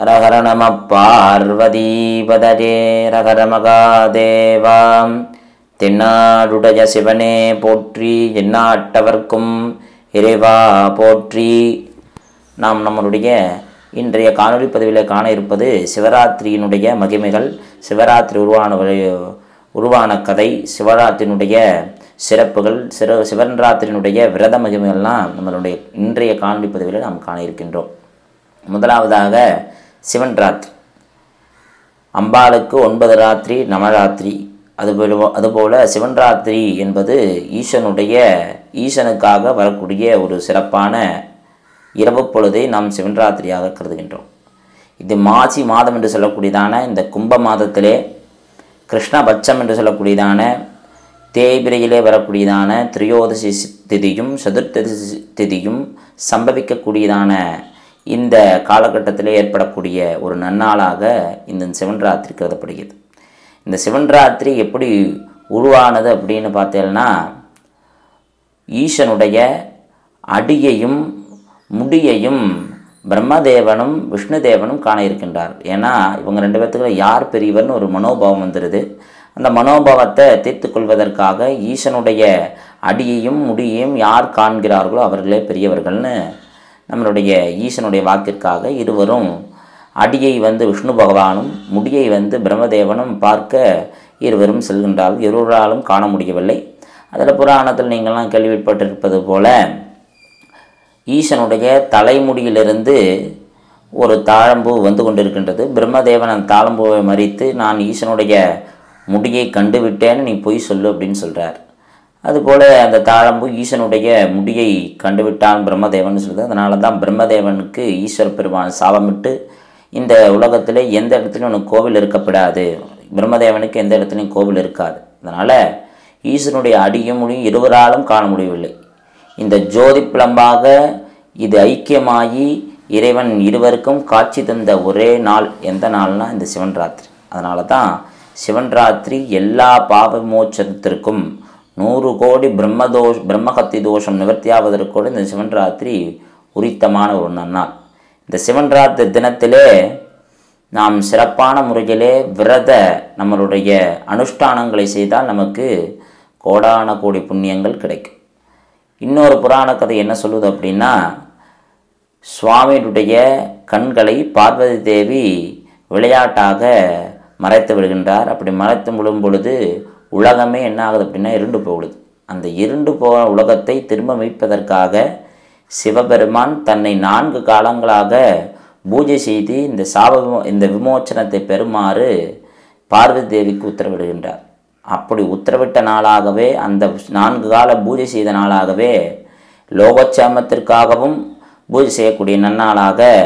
ஹரஹர நம பார்வதீபதே ரகர மகாதேவாம் தென்னாடுடைய சிவனே போற்றி எந்நாட்டவர்க்கும் இறைவா போற்றி. நாம் நம்மளுடைய இன்றைய காணொலி பதிவில் காண இருப்பது சிவராத்திரியினுடைய மகிமைகள் சிவராத்திரி உருவான உருவான கதை சிவராத்திரியினுடைய சிறப்புகள் சிற சிவராத்திரியினுடைய விரத மகிமைகள்லாம் நம்மளுடைய இன்றைய காணொலி பதிவில் நாம் காண இருக்கின்றோம். முதலாவதாக சிவன் ராத்திரி. அம்பாளுக்கு ஒன்பது ராத்திரி நவராத்திரி அதுபோல அதுபோல் சிவன் ராத்திரி என்பது ஈசனுடைய ஈசனுக்காக வரக்கூடிய ஒரு சிறப்பான இரவு பொழுதை நாம் சிவன் ராத்திரியாக கருதுகின்றோம். இது மாசி மாதம் என்று சொல்லக்கூடியதான இந்த கும்ப மாதத்திலே கிருஷ்ணபட்சம் என்று சொல்லக்கூடியதான தேய்பிரையிலே வரக்கூடியதான திரியோதசி திதியும் சதுர்த்ததி திதியும் சம்பவிக்கக்கூடியதான இந்த காலகட்டத்தில் ஏற்படக்கூடிய ஒரு நன்னாளாக இந்த சிவன் ராத்திரி கருதப்படுகிறது. இந்த சிவன் ராத்திரி எப்படி உருவானது அப்படின்னு பார்த்தீங்கன்னா ஈசனுடைய அடியையும் முடியையும் பிரம்மதேவனும் விஷ்ணுதேவனும் காண இருக்கின்றார். ஏன்னா இவங்க ரெண்டு பேர்த்துக்குள்ள யார் பெரியவர்னு ஒரு மனோபாவம் வந்துடுது அந்த மனோபாவத்தை தீர்த்து கொள்வதற்காக ஈசனுடைய அடியையும் முடியையும் யார் காண்கிறார்களோ அவர்களே பெரியவர்கள்னு நம்மளுடைய ஈசனுடைய வாக்கிற்காக இருவரும் அடியை வந்து விஷ்ணு பகவானும் முடியை வந்து பிரம்மதேவனும் பார்க்க இருவரும் செல்கின்றார்கள் இருவராலும் காண முடியவில்லை. அதில் புராணத்தில் நீங்கள்லாம் கேள்விப்பட்டிருப்பது போல ஈசனுடைய தலைமுடியிலிருந்து ஒரு தாழம்பூ வந்து கொண்டிருக்கின்றது. பிரம்மதேவன் அந்த தாழம்பூவை மறித்து நான் ஈசனுடைய முடியை கண்டுவிட்டேன்னு நீ பொய் சொல்லு அப்படின்னு சொல்கிறார் அதுபோல் அந்த தாழம்பு ஈசனுடைய முடியை கண்டுவிட்டான் பிரம்மதேவன் சொல்லுது அதனால தான் பிரம்மதேவனுக்கு ஈஸ்வர பெருமான் சாபமிட்டு இந்த உலகத்தில் எந்த இடத்துலையும் உனக்கு கோவில் இருக்கப்படாது. பிரம்மதேவனுக்கு எந்த இடத்துலையும் கோவில் இருக்காது. அதனால் ஈசனுடைய அடியும் முடியும் இருவராலும் காண முடியவில்லை. இந்த ஜோதி பிளம்பாக இது ஐக்கியமாகி இறைவன் இருவருக்கும் காட்சி தந்த ஒரே நாள் எந்த நாள்னால் இந்த சிவன் ராத்திரி. அதனால தான் சிவன் ராத்திரி எல்லா பாவமோச்சத்திற்கும் நூறு கோடி பிரம்மதோஷ் பிரம்மகத்தி தோஷம் நிவர்த்தியாவதற்கு கூட இந்த சிவன் ராத்திரி உரித்தமான ஒரு நன்னாள். இந்த சிவன் ராத்திரி தினத்திலே நாம் சிறப்பான முறையிலே விரத நம்மளுடைய அனுஷ்டானங்களை செய்தால் நமக்கு கோடான கோடி புண்ணியங்கள் கிடைக்கும். இன்னொரு புராண கதை என்ன சொல்லுது அப்படின்னா சுவாமியுடைய கண்களை பார்வதி தேவி விளையாட்டாக மறைத்து விடுகின்றார். அப்படி மறைத்து விடும் பொழுது உலகமே என்ன ஆகுது அப்படின்னா இருண்டு போகுது. அந்த இருண்டு போன உலகத்தை திரும்ப மீட்பதற்காக சிவபெருமான் தன்னை நான்கு காலங்களாக பூஜை செய்து இந்த சாப விமோ- இந்த விமோச்சனத்தை பெறுமாறு பார்வதி தேவிக்கு உத்தரவிடுகின்றார். அப்படி உத்தரவிட்ட நாளாகவே அந்த நான்கு கால பூஜை செய்த நாளாகவே லோகச்சாமத்திற்காகவும் பூஜை செய்யக்கூடிய நன்னாளாக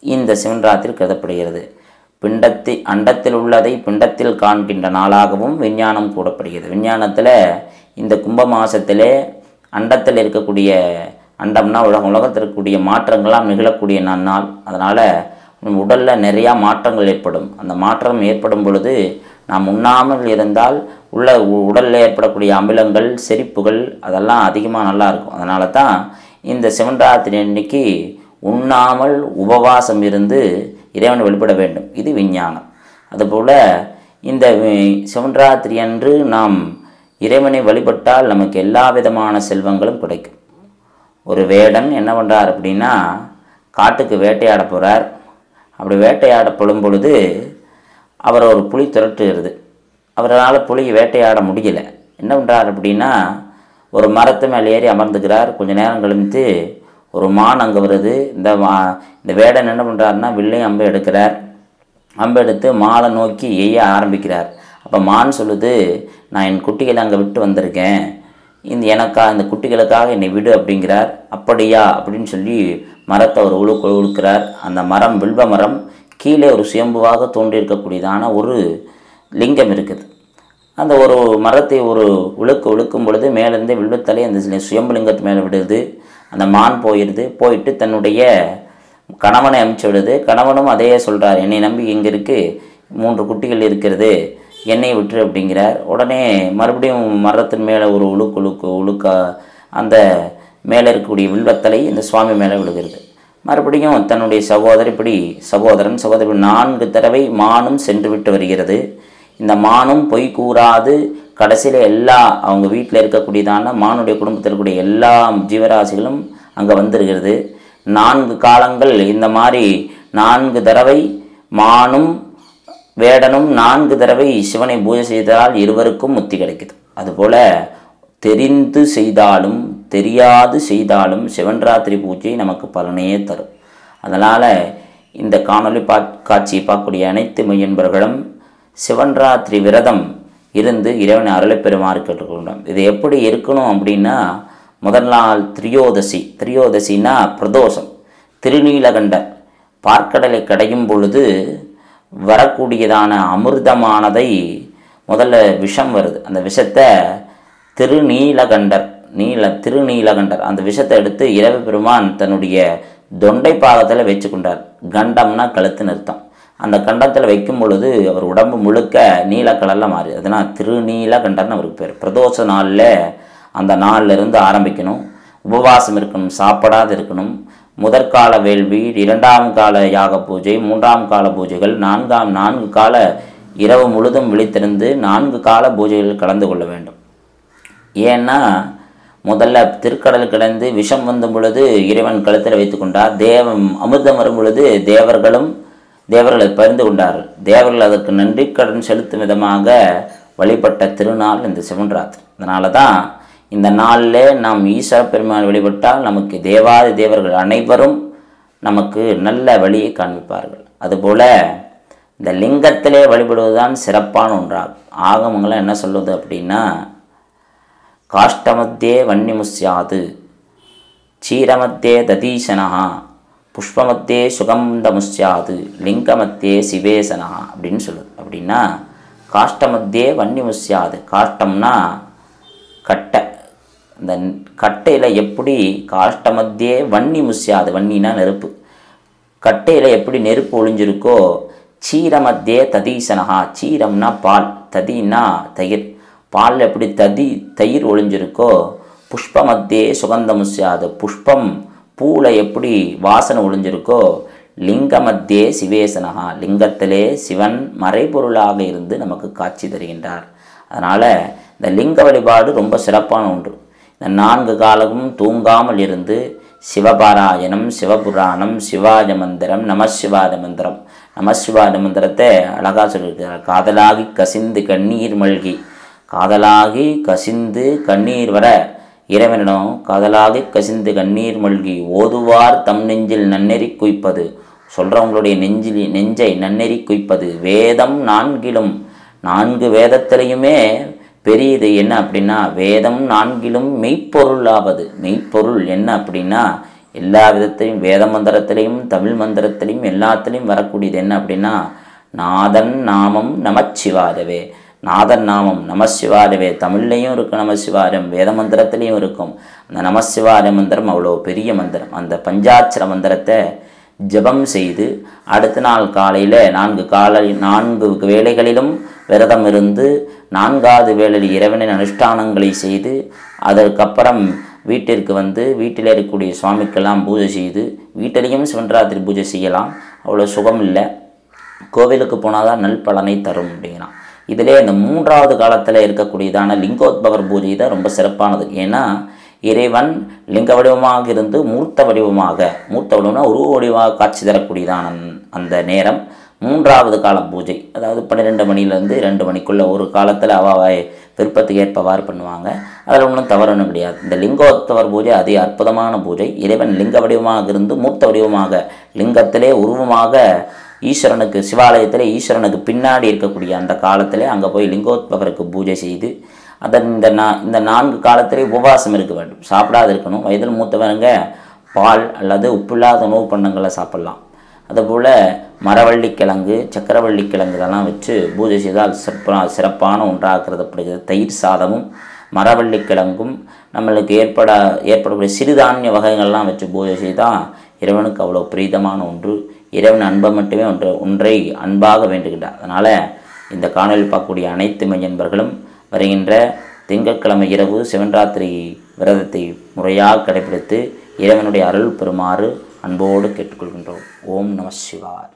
இந்த சிவன்ராத்திரி கருதப்படுகிறது. பிண்டத்தி அண்டத்தில் உள்ளதை பிண்டத்தில் காண்கின்ற நாளாகவும் விஞ்ஞானம் கூடப்படுகிறது விஞ்ஞானத்தில் இந்த கும்ப மாதத்திலே அண்டத்தில் இருக்கக்கூடிய அண்டம்னா உலகம் உலகத்தில் இருக்கக்கூடிய மாற்றங்கள்லாம் நிகழக்கூடிய நன்னாள் அதனால் உடலில் நிறையா மாற்றங்கள் ஏற்படும். அந்த மாற்றம் ஏற்படும் பொழுது நாம் உண்ணாமல் இருந்தால் உள்ள உ- ஏற்படக்கூடிய அமிலங்கள் செரிப்புகள் அதெல்லாம் அதிகமாக நல்லா இருக்கும். அதனால தான் இந்த சிவன்ராத்திரி அன்னைக்கு உண்ணாமல் உபவாசம் இருந்து இறைவனை வெளிப்பட வேண்டும். இது விஞ்ஞானம். அதுபோல் இந்த சிவன்ராத்திரி அன்று நாம் இறைவனை வழிபட்டால் நமக்கு எல்லா விதமான செல்வங்களும் கிடைக்கும். ஒரு வேடன் என்ன பண்ணுறார் அப்படின்னா காட்டுக்கு வேட்டையாட போகிறார் அப்படி வேட்டையாடப்படும் பொழுது அவர் ஒரு புலி திரட்டுகிறது. அவரால் புலியை வேட்டையாட முடியல. என்ன பண்ணுறார் அப்படின்னா ஒரு மரத்து மேலே ஏறி அமர்ந்துக்கிறார். கொஞ்சம் நேரம் கழித்து ஒரு மான் அங்கே வருது. இந்த மா இந்த வேடன் என்ன பண்ணுறாருன்னா வில்லையும் அம்பை எடுக்கிறார். அம்பை எடுத்து மாலை நோக்கி எய்ய ஆரம்பிக்கிறார். அப்போ மான் சொல்லுது நான் என் குட்டிகளை அங்கே விட்டு வந்திருக்கேன். இந்த எனக்கா இந்த குட்டிகளுக்காக என்னை விடு அப்படிங்கிறார். அப்படியா? அப்படின்னு சொல்லி மரத்தை ஒரு உழு உழுக்கிறார். அந்த மரம் வில்வ மரம் கீழே ஒரு சுயம்புவாக தோன்றியிருக்கக்கூடியதான ஒரு லிங்கம் இருக்குது. அந்த ஒரு மரத்தை ஒரு உழுக்கு உழுக்கும் பொழுது மேலேருந்து வில்வத்தலை அந்த சில சுயம்புலிங்கத்து மேலே விடுது. அந்த மான் போயிடுது போயிட்டு தன்னுடைய கணவனை அமுச்சு விடுது. கணவனும் அதையே சொல்கிறார் என்னை நம்பி இங்கே இருக்குது மூன்று குட்டிகள் இருக்கிறது என்னை விட்டுரு அப்படிங்கிறார். உடனே மறுபடியும் மரத்தின் மேலே ஒரு உழுக்கு உழுக்கு உழுக்கா அந்த மேலே இருக்கக்கூடிய வில்வத்தலை இந்த சுவாமி மேலே விழுகிறது. மறுபடியும் தன்னுடைய சகோதரி இப்படி சகோதரன் சகோதரி நான்கு தடவை மானும் சென்று விட்டு வருகிறது. இந்த மானும் பொய் கூறாது கடைசியில் எல்லா அவங்க வீட்டில் இருக்கக்கூடியதான மானுடைய குடும்பத்தில் இருக்கக்கூடிய எல்லா ஜீவராசிகளும் அங்கே வந்திருக்கிறது. நான்கு காலங்கள் இந்த மாதிரி நான்கு தடவை மானும் வேடனும் நான்கு தடவை சிவனை பூஜை செய்தால் இருவருக்கும் முத்தி கிடைக்குது. அதுபோல் தெரிந்து செய்தாலும் தெரியாது செய்தாலும் சிவன் ராத்திரி பூஜை நமக்கு பலனையே தரும். அதனால் இந்த காணொளி பா காட்சியை பார்க்கக்கூடிய அனைத்து மையன்பர்களும் சிவன் ராத்திரி விரதம் இருந்து இறைவனை அருளை பெறுமாறு இது எப்படி இருக்கணும் அப்படின்னா முதல் நாள் திரியோதசி. திரியோதசினா பிரதோஷம். திருநீலகண்டர் பார்க்கடலை கடையும் பொழுது வரக்கூடியதான அமிர்தமானதை முதல்ல விஷம் வருது. அந்த விஷத்தை திருநீலகண்டர் நீல திருநீலகண்டர் அந்த விஷத்தை எடுத்து இரவு பெருமான் தன்னுடைய தொண்டை பாகத்தில் வச்சு கொண்டார் கண்டம்னா கழுத்து நிறுத்தம். அந்த கண்டத்தில் வைக்கும் பொழுது அவர் உடம்பு முழுக்க நீல கலரில் மாறி அதனால் திருநீலகண்டர்னு அவருக்கு பேர். பிரதோஷ நாளில் அந்த நாளிலிருந்து ஆரம்பிக்கணும். உபவாசம் இருக்கணும் சாப்பிடாது இருக்கணும். முதற்கால வேள்வி இரண்டாம் கால யாக பூஜை மூன்றாம் கால பூஜைகள் நான்காம் நான்கு கால இரவு முழுதும் விழித்திருந்து நான்கு கால பூஜைகளில் கலந்து கொள்ள வேண்டும். ஏன்னா முதல்ல திருக்கடல் கிடந்து விஷம் வந்த பொழுது இறைவன் கழுத்தில் வைத்து கொண்டார். தேவம் அமிர்தம் வரும் பொழுது தேவர்களும் தேவர்களை பரிந்து கொண்டார்கள். தேவர்கள் அதற்கு நன்றி கடன் செலுத்தும் விதமாக வழிபட்ட திருநாள் இந்த சிவன்ராத்திரி. அதனால தான் இந்த நாளில் நாம் ஈஸ்வர பெருமாள் வழிபட்டால் நமக்கு தேவாதி தேவர்கள் அனைவரும் நமக்கு நல்ல வழியை காண்பிப்பார்கள். அதுபோல் இந்த லிங்கத்திலே வழிபடுவதுதான் சிறப்பான ஒன்றாகும். ஆகமங்களை என்ன சொல்லுவது அப்படின்னா காஷ்டமத்தே வன்னிமுஸ்யாது சீரமத்தே ததீசனஹா புஷ்பமத்தே சுகந்தமுஸ்யாது லிங்கமத்தே சிவேசனா அப்படின்னு சொல்லுது. அப்படின்னா காஷ்டமத்தே வன்னிமுஸ்யாது காஷ்டம்னா கட்டை. இந்த கட்டையில் எப்படி காஷ்டமத்தியே வன்னி முஸ்யாது வன்னினா நெருப்பு. கட்டையில் எப்படி நெருப்பு ஒளிஞ்சிருக்கோ சீரமத்தியே ததீசனஹா சீரம்னா பால் ததினா தயிர். பாலில் எப்படி ததி தயிர் ஒளிஞ்சிருக்கோ புஷ்பமத்தியே சுகந்தமுசியாது புஷ்பம் பூவில் எப்படி வாசனை ஒளிஞ்சிருக்கோ லிங்கமத்தியே சிவேசனகா லிங்கத்திலே சிவன் மறைபொருளாக இருந்து நமக்கு காட்சி தருகின்றார். அதனால் இந்த லிங்க வழிபாடு ரொம்ப சிறப்பான ஒன்று. இந்த நான்கு காலமும் தூங்காமல் இருந்து சிவபாராயணம் சிவபுராணம் சிவாஜ மந்திரம் நமசிவாஜ மந்திரம். நமசிவாஜ மந்திரத்தை அழகாக சொல்லியிருக்கிறார். காதலாகி கசிந்து கண்ணீர் மல்கி. காதலாகி கசிந்து கண்ணீர் வர இறைவனிடம் காதலாகி கசிந்து கண்ணீர் மல்கி ஓதுவார் தம் நெஞ்சில் நன்னெறி குய்ப்பது. சொல்கிறவங்களுடைய நெஞ்சில் நெஞ்சை நன்னெறி குய்ப்பது. வேதம் நான்கிலும் நான்கு வேதத்திலையுமே பெரியது என்ன அப்படின்னா வேதம் நான்கிலும் மெய்ப்பொருளாவது மெய்ப்பொருள் என்ன அப்படின்னா எல்லா விதத்திலையும் வேத மந்திரத்திலையும் தமிழ் மந்திரத்திலையும் எல்லாத்துலேயும் வரக்கூடியது என்ன அப்படின்னா நாதன் நாமம் நமச்சிவாதவே நாதன் நாமம் நமசிவாரவே தமிழ்லையும் இருக்கும் நமசிவாரம் வேத மந்திரத்திலையும் இருக்கும். அந்த நமசிவார மந்திரம் அவ்வளோ பெரிய மந்திரம். அந்த பஞ்சாட்சர மந்திரத்தை ஜெபம் செய்து அடுத்த நாள் காலையில் நான்கு காலை நான்கு வேளைகளிலும் விரதம் இருந்து நான்காவது வேளையில் இறைவனின் அனுஷ்டானங்களை செய்து அதற்கப்புறம் வீட்டிற்கு வந்து வீட்டில் இருக்கக்கூடிய சுவாமிக்கெல்லாம் பூஜை செய்து வீட்டிலையும் சிவன்ராத்திரி பூஜை செய்யலாம். அவ்வளோ சுகம் இல்லை கோவிலுக்கு போனால் தான் நல் பலனை தரும் அப்படிங்கிறான். இதிலே இந்த மூன்றாவது காலத்தில் இருக்கக்கூடியதான லிங்கோத்பவர் பூஜை தான் ரொம்ப சிறப்பானது. ஏன்னா இறைவன் லிங்க வடிவமாக இருந்து மூர்த்த வடிவமாக மூர்த்த வடிவம்னா உருவ வடிவமாக காட்சி தரக்கூடியதான அந்த நேரம் மூன்றாவது கால பூஜை. அதாவது பன்னிரெண்டு மணிலேருந்து ரெண்டு மணிக்குள்ளே ஒரு காலத்தில் அவாவாய் விருப்பத்துக்கு ஏற்பவாறு பண்ணுவாங்க. அதில் ஒன்றும் தவறணும் கிடையாது இந்த லிங்கோத்தவர் பூஜை அதி அற்புதமான பூஜை. இறைவன் லிங்க வடிவமாக இருந்து மூர்த்த வடிவமாக லிங்கத்திலே உருவமாக ஈஸ்வரனுக்கு சிவாலயத்தில் ஈஸ்வரனுக்கு பின்னாடி இருக்கக்கூடிய அந்த காலத்தில் அங்கே போய் லிங்கோத்பகருக்கு பூஜை செய்து அதன் இந்த நா இந்த நான்கு காலத்திலே உபவாசம் இருக்க வேண்டும். சாப்பிடாது இருக்கணும். வயதில் மூத்தவருங்க பால் அல்லது உப்பில்லாத உணவு பண்டங்களை சாப்பிட்லாம். அதுபோல் மரவள்ளி கிழங்கு சக்கரவள்ளி கிழங்கு இதெல்லாம் வச்சு பூஜை செய்தால் சிறப்பான சிறப்பான ஒன்றாக கருதப்படுகிறது தயிர் சாதமும் மரவள்ளி கிழங்கும் நம்மளுக்கு ஏற்பட ஏற்படக்கூடிய சிறுதானிய வகைகள்லாம் வச்சு பூஜை செய்தால் இறைவனுக்கு அவ்வளோ பிரீதமான ஒன்று. இறைவன் அன்பை மட்டுமே ஒன்று ஒன்றை அன்பாக வேண்டுகின்றார். அதனால் இந்த காணொலி பார்க்கக்கூடிய அனைத்து மையன்பர்களும் வருகின்ற திங்கட்கிழமை இரவு சிவன்ராத்திரி விரதத்தை முறையாக கடைபிடித்து இறைவனுடைய அருள் பெறுமாறு அன்போடு கேட்டுக்கொள்கின்றோம். ஓம் நம சிவாய்.